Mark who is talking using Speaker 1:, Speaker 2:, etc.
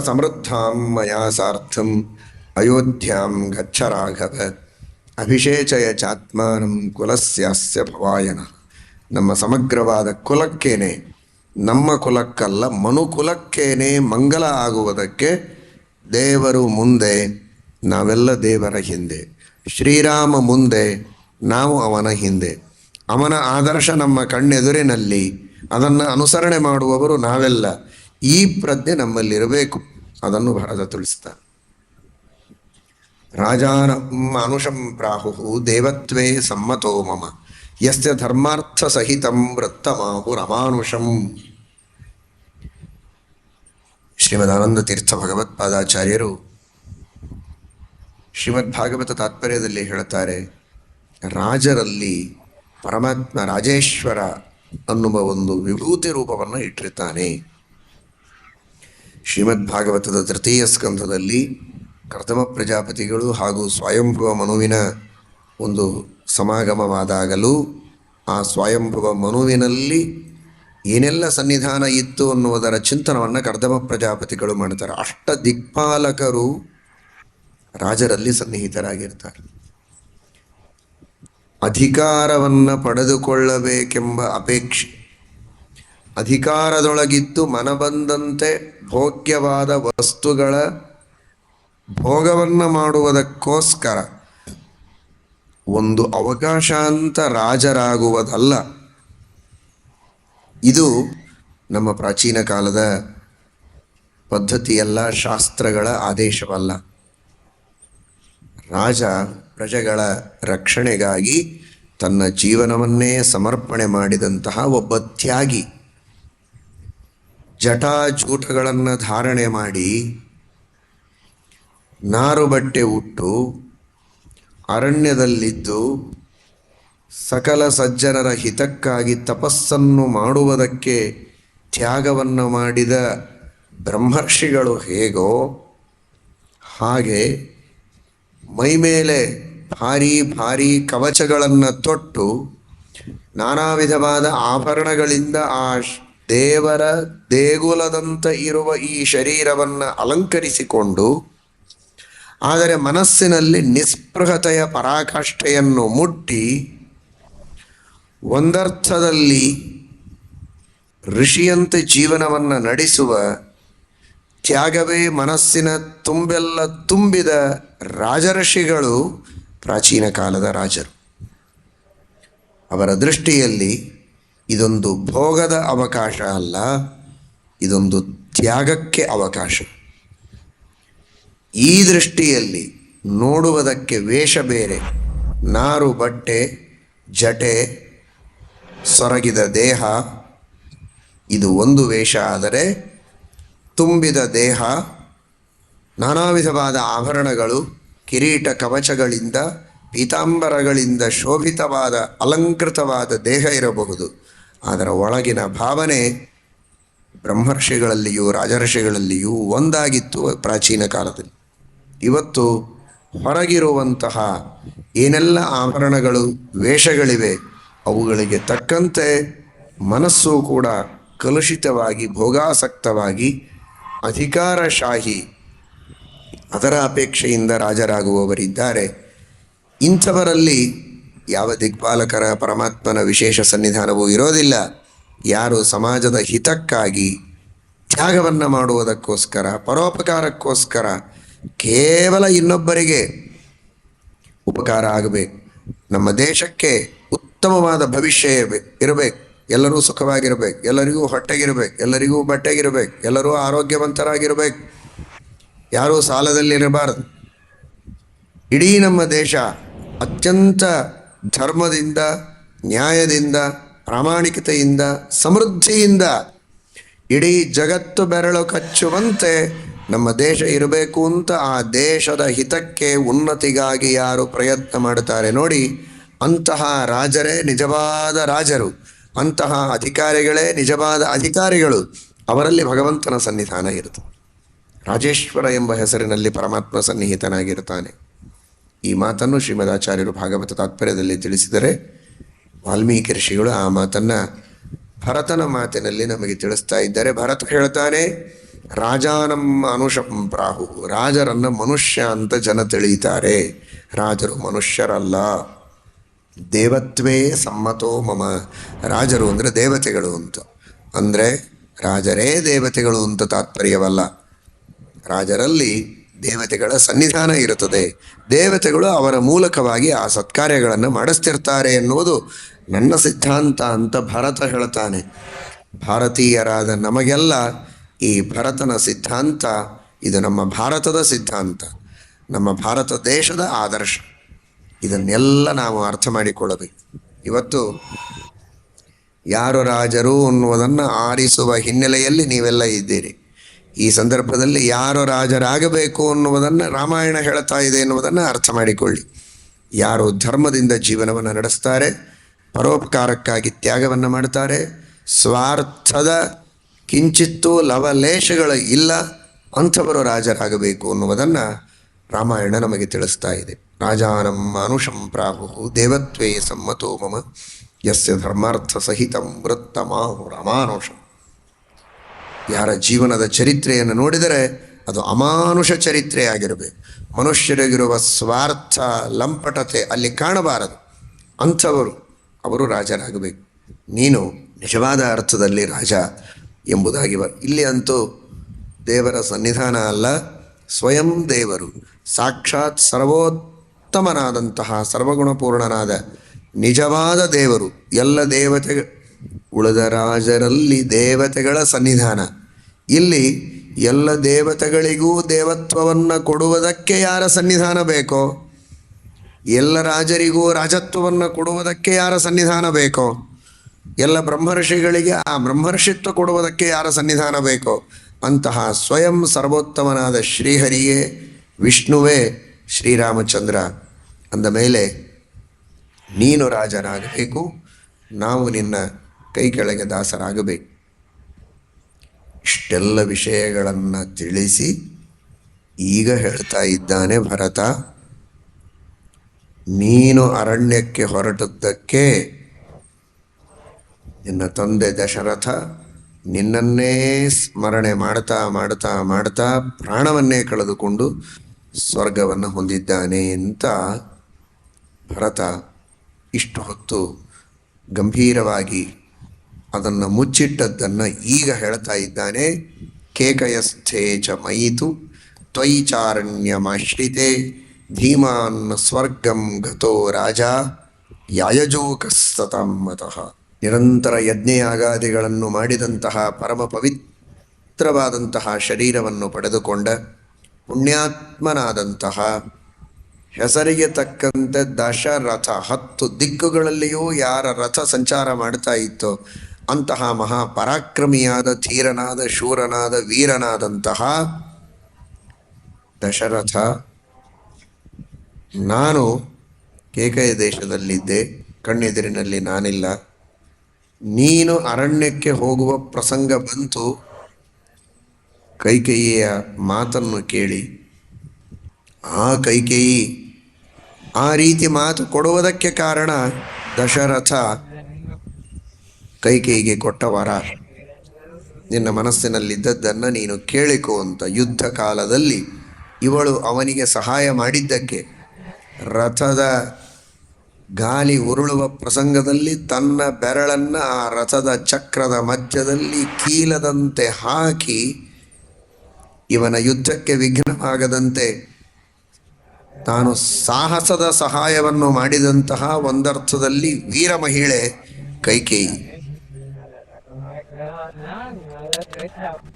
Speaker 1: ಸಮೃದ್ಧಾಂ ಮಯಾ ಸಾರ್ಥಂ ಅಯೋಧ್ಯಾಂ ಗಚ್ಚ ರಾಘವ ಅಭಿಷೇಚಯ ಚಾತ್ಮಾನಂ ಕುಲಸ್ಯಾಸ್ಯ ಭವಾಯನ ನಮ್ಮ ಸಮಗ್ರವಾದ ಕುಲಕ್ಕೇನೆ, ನಮ್ಮ ಕುಲಕ್ಕಲ್ಲ ಮನುಕುಲಕ್ಕೇನೆ ಮಂಗಲ ಆಗುವುದಕ್ಕೆ ದೇವರು ಮುಂದೆ, ನಾವೆಲ್ಲ ದೇವರ ಹಿಂದೆ। ಶ್ರೀರಾಮ ಮುಂದೆ, ನಾವು ಅವನ ಹಿಂದೆ। ಅವನ ಆದರ್ಶ ನಮ್ಮ ಕಣ್ಣೆದುರಿನಲ್ಲಿ, ಅದನ್ನು ಅನುಸರಣೆ ಮಾಡುವವರು ನಾವೆಲ್ಲ। ಈ ಪ್ರಜ್ಞೆ ನಮ್ಮಲ್ಲಿರಬೇಕು. ಅದನ್ನು ಭರತ ತಿಳಿಸ್ತಾರೆ ರಾಜಾನ ಅನುಷಂ ಪ್ರಾಹು ದೇವತ್ವೇ ಸಮ್ಮತೋ ಮಮ. ಯಸ್ಯ ಧರ್ಮಾರ್ಥ ಸಹಿತಂ ವೃತ್ತಮಾಹು ರಮಾನುಷಂ. ಶ್ರೀಮದಾನಂದ ತೀರ್ಥ ಭಗವತ್ಪಾದಾಚಾರ್ಯರು ಶ್ರೀಮದ್ ಭಾಗವತ ತಾತ್ಪರ್ಯದಲ್ಲಿ ಹೇಳುತ್ತಾರೆ, ರಾಜರಲ್ಲಿ ಪರಮಾತ್ಮ ರಾಜೇಶ್ವರ ಅನ್ನುವ ಒಂದು ವಿಭೂತಿ ರೂಪವನ್ನು ಇಟ್ಟಿರ್ತಾನೆ. ಶ್ರೀಮದ್ ಭಾಗವತದ ತೃತೀಯ ಸ್ಕಂಧದಲ್ಲಿ ಕರ್ತಮ ಪ್ರಜಾಪತಿಗಳು ಹಾಗೂ ಸ್ವಯಂಭುವ ಮನುವಿನ ಒಂದು ಸಮಾಗಮವಾದಾಗಲೂ ಆ ಸ್ವಯಂಭುವ ಮನುವಿನಲ್ಲಿ ಏನೆಲ್ಲ ಸನ್ನಿಧಾನ ಇತ್ತು ಅನ್ನುವುದರ ಚಿಂತನವನ್ನು ಕರ್ದಮ ಪ್ರಜಾಪತಿಗಳು ಮಾಡ್ತಾರೆ. ಅಷ್ಟ ದಿಕ್ಪಾಲಕರು ರಾಜರಲ್ಲಿ ಸನ್ನಿಹಿತರಾಗಿರ್ತಾರೆ. ಅಧಿಕಾರವನ್ನು ಪಡೆದುಕೊಳ್ಳಬೇಕೆಂಬ ಅಪೇಕ್ಷೆ ಅಧಿಕಾರದೊಳಗಿದ್ದು ಮನಬಂದಂತೆ ಭೋಗ್ಯವಾದ ವಸ್ತುಗಳ ಭೋಗವನ್ನು ಮಾಡುವುದಕ್ಕೋಸ್ಕರ. ಒಂದು ಅವಕಾಶ ಅಂತ ರಾಜರಾಗುವುದಲ್ಲ. ಇದು ನಮ್ಮ ಪ್ರಾಚೀನ ಕಾಲದ ಪದ್ಧತಿಯಲ್ಲ, ಶಾಸ್ತ್ರಗಳ ಆದೇಶವಲ್ಲ. ರಾಜ ಪ್ರಜೆಗಳ ರಕ್ಷಣೆಗಾಗಿ ತನ್ನ ಜೀವನವನ್ನೇ ಸಮರ್ಪಣೆ ಮಾಡಿದಂತಹ ಒಬ್ಬ ತ್ಯಾಗಿ. ಜಟಾಜೂಟಗಳನ್ನು ಧಾರಣೆ ಮಾಡಿ ನಾರು ಬಟ್ಟೆ ಉಟ್ಟು ಅರಣ್ಯದಲ್ಲಿದ್ದು ಸಕಲ ಸಜ್ಜನರ ಹಿತಕ್ಕಾಗಿ ತಪಸ್ಸನ್ನು ಮಾಡುವುದಕ್ಕೆ ತ್ಯಾಗವನ್ನು ಮಾಡಿದ ಬ್ರಹ್ಮರ್ಷಿಗಳು ಹೇಗೋ ಹಾಗೆ ಮೈಮೇಲೆ ಭಾರಿ ಭಾರಿ ಕವಚಗಳನ್ನು ತೊಟ್ಟು ನಾನಾ ವಿಧವಾದ ಆಭರಣಗಳಿಂದ ಆ ದೇವರ ದೇಗುಲದಂತ ಇರುವ ಈ ಶರೀರವನ್ನು ಅಲಂಕರಿಸಿಕೊಂಡು, ಆದರೆ ಮನಸ್ಸಿನಲ್ಲಿ ನಿಸ್ಪೃಹತೆಯ ಪರಾಕಾಷ್ಠೆಯನ್ನು ಮುಟ್ಟಿ, ಒಂದರ್ಥದಲ್ಲಿ ಋಷಿಯಂತೆ ಜೀವನವನ್ನು ನಡೆಸುವ, ತ್ಯಾಗವೇ ಮನಸ್ಸಿನ ತುಂಬೆಲ್ಲ ತುಂಬಿದ ರಾಜಋಷಿಗಳು ಪ್ರಾಚೀನ ಕಾಲದ ರಾಜರು. ಅವರ ದೃಷ್ಟಿಯಲ್ಲಿ ಇದೊಂದು ಭೋಗದ ಅವಕಾಶ ಅಲ್ಲ, ಇದೊಂದು ತ್ಯಾಗಕ್ಕೆ ಅವಕಾಶ. ಈ ದೃಷ್ಟಿಯಲ್ಲಿ ನೋಡುವುದಕ್ಕೆ ವೇಷ ಬೇರೆ, ನಾರು ಬಟ್ಟೆ, ಜಟೆ, ಸೊರಗಿದ ದೇಹ, ಇದು ಒಂದು ವೇಷ. ಆದರೆ ತುಂಬಿದ ದೇಹ ನಾನಾ ವಿಧವಾದ ಆಭರಣಗಳು, ಕಿರೀಟ ಕವಚಗಳಿಂದ, ಪೀತಾಂಬರಗಳಿಂದ ಶೋಭಿತವಾದ, ಅಲಂಕೃತವಾದ ದೇಹ ಇರಬಹುದು. ಅದರ ಒಳಗಿನ ಭಾವನೆ ಬ್ರಹ್ಮರ್ಷಿಗಳಲ್ಲಿಯೂ ರಾಜರ್ಷಿಗಳಲ್ಲಿಯೂ ಒಂದಾಗಿತ್ತು ಪ್ರಾಚೀನ ಕಾಲದಲ್ಲಿ. ಇವತ್ತು ಹೊರಗಿರುವಂತಹ ಏನೆಲ್ಲ ಆಭರಣಗಳು, ವೇಷಗಳಿವೆ, ಅವುಗಳಿಗೆ ತಕ್ಕಂತೆ ಮನಸ್ಸು ಕೂಡ ಕಲುಷಿತವಾಗಿ, ಭೋಗಾಸಕ್ತವಾಗಿ ಅಧಿಕಾರಶಾಹಿ ಅದರ ಅಪೇಕ್ಷೆಯಿಂದ ರಾಜರಾಗುವವರಿದ್ದಾರೆ. ಇಂಥವರಲ್ಲಿ ಯಾವ ದಿಗ್ಪಾಲಕರ ಪರಮಾತ್ಮನ ವಿಶೇಷ ಸನ್ನಿಧಾನವೂ ಇರೋದಿಲ್ಲ. ಯಾರು ಸಮಾಜದ ಹಿತಕ್ಕಾಗಿ ತ್ಯಾಗವನ್ನು ಮಾಡುವುದಕ್ಕೋಸ್ಕರ, ಪರೋಪಕಾರಕ್ಕೋಸ್ಕರ ಕೇವಲ ಇನ್ನೊಬ್ಬರಿಗೆ ಉಪಕಾರ ಆಗಬೇಕು. ನಮ್ಮ ದೇಶಕ್ಕೆ ಉತ್ತಮವಾದ ಭವಿಷ್ಯ ಇರಬೇಕು. ಎಲ್ಲರೂ ಸುಖವಾಗಿರಬೇಕು. ಎಲ್ಲರಿಗೂ ಹೊಟ್ಟೆಗಿರಬೇಕು. ಎಲ್ಲರಿಗೂ ಬಟ್ಟೆಗಿರಬೇಕು. ಎಲ್ಲರೂ ಆರೋಗ್ಯವಂತರಾಗಿರಬೇಕು. ಯಾರೂ ಸಾಲದಲ್ಲಿರಬಾರದು. ಇಡೀ ನಮ್ಮ ದೇಶ ಅತ್ಯಂತ ಧರ್ಮದಿಂದ, ನ್ಯಾಯದಿಂದ, ಪ್ರಾಮಾಣಿಕತೆಯಿಂದ, ಸಮೃದ್ಧಿಯಿಂದ ಇಡೀ ಜಗತ್ತು ಬೆರಳು ಕಚ್ಚುವಂತೆ ನಮ್ಮ ದೇಶ ಇರಬೇಕು ಅಂತ ಆ ದೇಶದ ಹಿತಕ್ಕೆ ಉನ್ನತಿಗಾಗಿ ಯಾರು ಪ್ರಯತ್ನ ಮಾಡುತ್ತಾರೆ ನೋಡಿ, ಅಂತಹ ರಾಜರೇ ನಿಜವಾದ ರಾಜರು, ಅಂತಹ ಅಧಿಕಾರಿಗಳೇ ನಿಜವಾದ ಅಧಿಕಾರಿಗಳು, ಅವರಲ್ಲಿ ಭಗವಂತನ ಸನ್ನಿಧಾನ ಇರುತ್ತದೆ. ರಾಜೇಶ್ವರ ಎಂಬ ಹೆಸರಿನಲ್ಲಿ ಪರಮಾತ್ಮ ಸನ್ನಿಹಿತನಾಗಿರುತ್ತಾನೆ. ಈ ಮಾತನ್ನು ಶ್ರೀಮದಾಚಾರ್ಯರು ಭಾಗವತ ತಾತ್ಪರ್ಯದಲ್ಲಿ ತಿಳಿಸಿದರೆ ವಾಲ್ಮೀಕಿ ಋಷಿಗಳು ಆ ಮಾತನ್ನು ಭರತನ ಮಾತಿನಲ್ಲಿ ನಮಗೆ ತಿಳಿಸ್ತಾ ಇದ್ದಾರೆ. ಭರತ ಹೇಳ್ತಾನೆ, ರಾಜಾನಂ ಅನುಷಂ ಪ್ರಾಹು, ರಾಜರನ್ನ ಮನುಷ್ಯ ಅಂತ ಜನ ತಿಳಿಯುತ್ತಾರೆ ರಾಜರು ಮನುಷ್ಯರಲ್ಲ. ದೇವತ್ವೇ ಸಮ್ಮತೋ ಮಮ. ರಾಜರು ಅಂದರೆ ದೇವತೆಗಳು ಅಂತ. ಅಂದರೆ ರಾಜರೇ ದೇವತೆಗಳು ಅಂತ ತಾತ್ಪರ್ಯವಲ್ಲ. ರಾಜರಲ್ಲಿ ದೇವತೆಗಳ ಸನ್ನಿಧಾನ ಇರುತ್ತದೆ. ದೇವತೆಗಳು ಅವರ ಮೂಲಕವಾಗಿ ಆ ಸತ್ಕಾರ್ಯಗಳನ್ನು ಮಾಡಿಸ್ತಿರ್ತಾರೆ ಎನ್ನುವುದು ನನ್ನ ಸಿದ್ಧಾಂತ ಅಂತ ಭರತ ಹೇಳ್ತಾನೆ. ಭಾರತೀಯರಾದ ನಮಗೆಲ್ಲ ಈ ಭರತನ ಸಿದ್ಧಾಂತ ಇದು ನಮ್ಮ ಭಾರತದ ಸಿದ್ಧಾಂತ. ನಮ್ಮ ಭಾರತ ದೇಶದ ಆದರ್ಶ. ಇದನ್ನೆಲ್ಲ ನಾವು ಅರ್ಥ ಮಾಡಿಕೊಳ್ಳಬೇಕು. ಇವತ್ತು ಯಾರು ರಾಜರು ಅನ್ನುವುದನ್ನು ಆರಿಸುವ ಹಿನ್ನೆಲೆಯಲ್ಲಿ ನೀವೆಲ್ಲ ಇದ್ದೀರಿ. ಈ ಸಂದರ್ಭದಲ್ಲಿ ಯಾರು ರಾಜರಾಗಬೇಕು ಅನ್ನುವುದನ್ನು ರಾಮಾಯಣ ಹೇಳ್ತಾ ಇದೆ ಎನ್ನುವುದನ್ನು ಅರ್ಥ ಮಾಡಿಕೊಳ್ಳಿ. ಯಾರು ಧರ್ಮದಿಂದ ಜೀವನವನ್ನು ನಡೆಸ್ತಾರೆ, ಪರೋಪಕಾರಕ್ಕಾಗಿ ತ್ಯಾಗವನ್ನು ಮಾಡ್ತಾರೆ, ಸ್ವಾರ್ಥದ ಕಿಂಚಿತ್ತೂ ಲವಲೇಶಗಳು ಇಲ್ಲ, ಅಂಥವರು ರಾಜರಾಗಬೇಕು ಅನ್ನುವುದನ್ನು ರಾಮಾಯಣ ನಮಗೆ ತಿಳಿಸ್ತಾ ಇದೆ. ರಾಜಾನಂ ಅನುಷಂ ಪ್ರಾಹು ದೇವತ್ವೇ ಸಮ್ಮತೋ ಮಮ, ಯಸ್ಯ ಧರ್ಮಾರ್ಥ ಸಹಿತಂ ವೃತ್ತಮಾಹು ರಮಾನುಷಂ. ಯಾರ ಜೀವನದ ಚರಿತ್ರೆಯನ್ನು ನೋಡಿದರೆ ಅದು ಅಮಾನುಷ ಚರಿತ್ರೆಯಾಗಿರಬೇಕು ಮನುಷ್ಯರಿಗಿರುವ ಸ್ವಾರ್ಥ, ಲಂಪಟತೆ ಅಲ್ಲಿ ಕಾಣಬಾರದು. ಅಂಥವರು ಅವರು ರಾಜರಾಗಬೇಕು. ನೀನು ನಿಜವಾದ ಅರ್ಥದಲ್ಲಿ ರಾಜ ಎಂಬುದಾಗಿ ಇಲ್ಲಿ ಅಂತೂ ದೇವರ ಸನ್ನಿಧಾನ ಅಲ್ಲ, ಸ್ವಯಂ ದೇವರು, ಸಾಕ್ಷಾತ್ ಸರ್ವೋತ್ತಮನಾದಂತಹ ಸರ್ವಗುಣಪೂರ್ಣನಾದ ನಿಜವಾದ ದೇವರು, ಎಲ್ಲ ದೇವತೆ ಉಳಿದ ರಾಜರಲ್ಲಿ ದೇವತೆಗಳ ಸನ್ನಿಧಾನ. ಇಲ್ಲಿ ಎಲ್ಲ ದೇವತೆಗಳಿಗೂ ದೇವತ್ವವನ್ನು ಕೊಡುವುದಕ್ಕೆ ಯಾರ ಸನ್ನಿಧಾನ ಬೇಕೋ? ಎಲ್ಲ ರಾಜರಿಗೂ ರಾಜತ್ವವನ್ನು ಕೊಡುವುದಕ್ಕೆ ಯಾರ ಸನ್ನಿಧಾನ ಬೇಕೋ? ಎಲ್ಲ ಬ್ರಹ್ಮರ್ಷಿಗಳಿಗೆ ಆ ಬ್ರಹ್ಮರ್ಷಿತ್ವ ಕೊಡುವುದಕ್ಕೆ ಯಾರ ಸನ್ನಿಧಾನ ಬೇಕೋ? ಅಂತಹ ಸ್ವಯಂ ಸರ್ವೋತ್ತಮನಾದ ಶ್ರೀಹರಿಯೇ ವಿಷ್ಣುವೇ ಶ್ರೀರಾಮಚಂದ್ರ. ಅಂದ ಮೇಲೆ, ನೀನು ರಾಜನಾಗಬೇಕು ನಾವು ನಿನ್ನ ಕೈ ಕೆಳಗೆ ದಾಸರಾಗಬೇಕು ಇಷ್ಟೆಲ್ಲ ವಿಷಯಗಳನ್ನು ತಿಳಿಸಿ ಈಗ ಹೇಳ್ತಾ ಇದ್ದಾನೆ ಭರತ, ನೀನು ಅರಣ್ಯಕ್ಕೆ ಹೊರಟದ್ದಕ್ಕೆ ನಿನ್ನ ತಂದೆ ದಶರಥ ನಿನ್ನನ್ನೇ ಸ್ಮರಣೆ ಮಾಡ್ತಾ ಮಾಡ್ತಾ ಮಾಡ್ತಾ ಪ್ರಾಣವನ್ನೇ ಕಳೆದುಕೊಂಡು ಸ್ವರ್ಗವನ್ನು ಹೊಂದಿದ್ದಾನೆ ಅಂತ ಭರತ ಇಷ್ಟು ಹೊತ್ತು ಗಂಭೀರವಾಗಿ ಅದನ್ನು ಮುಚ್ಚಿಟ್ಟದ್ದನ್ನು ಈಗ ಹೇಳ್ತಾ ಇದ್ದಾನೆ, ಕೇಕಯಸ್ಥೇ ಚ ಮಯಿತು, ತ್ವಯಿಚಾರಣ್ಯಮಾಶ್ರಿತೆ, ಧೀಮಾನ್ ಸ್ವರ್ಗಂ ಗತೋ ರಾಜ ಯಾಯಜೋಕಸ್ತತಮ್ಮತಃ ನಿರಂತರ ಯಜ್ಞಯಾಗಾದಿಗಳನ್ನು ಮಾಡಿದಂತಹ ಪರಮ ಪವಿತ್ರವಾದಂತಹ ಶರೀರವನ್ನು ಪಡೆದುಕೊಂಡ ಪುಣ್ಯಾತ್ಮನಾದಂತಹ ಹೆಸರಿಗೆ ತಕ್ಕಂತೆ ದಶರಥ ಹತ್ತು ದಿಕ್ಕುಗಳಲ್ಲಿಯೂ ಯಾರ ರಥ ಸಂಚಾರ ಮಾಡ್ತಾ ಇತ್ತೋ ಅಂತಹ ಮಹಾ ಪರಾಕ್ರಮಿಯಾದ, ಧೀರನಾದ, ಶೂರನಾದ, ವೀರನಾದಂತಹ ದಶರಥ ನಾನು ಕೇಕಯ ದೇಶದಲ್ಲಿದ್ದೆ, ಕಣ್ಣೆದುರಿನಲ್ಲಿ ನಾನಿಲ್ಲ. ನೀನು ಅರಣ್ಯಕ್ಕೆ ಹೋಗುವ ಪ್ರಸಂಗ ಬಂತು. ಕೈಕೇಯಿಯ ಮಾತನ್ನು ಕೇಳಿ, ಆ ಕೈಕೇಯಿ ಆ ರೀತಿ ಮಾತು ಕೊಡುವುದಕ್ಕೆ ಕಾರಣ ದಶರಥ ಕೈಕೇಯಿಗೆ ಕೊಟ್ಟ ವರ. ನಿನ್ನ ಮನಸ್ಸಿನಲ್ಲಿದ್ದದ್ದನ್ನು ನೀನು ಕೇಳಿಕೋ ಅಂತ ಯುದ್ಧ ಕಾಲದಲ್ಲಿ ಇವಳು ಅವನಿಗೆ ಸಹಾಯ ಮಾಡಿದ್ದಕ್ಕೆ. ರಥದ ಗಾಲಿ ಉರುಳುವ ಪ್ರಸಂಗದಲ್ಲಿ ತನ್ನ ಬೆರಳನ್ನು ಆ ರಥದ ಚಕ್ರದ ಮಧ್ಯದಲ್ಲಿ ಕೀಲದಂತೆ ಹಾಕಿ ಇವನ ಯುದ್ಧಕ್ಕೆ ವಿಘ್ನವಾಗದಂತೆ ತಾನು ಸಾಹಸದ ಸಹಾಯವನ್ನು ಮಾಡಿದಂತಹ ಒಂದರ್ಥದಲ್ಲಿ ವೀರ ಮಹಿಳೆ Kaikeyi. God, now you know that's good help.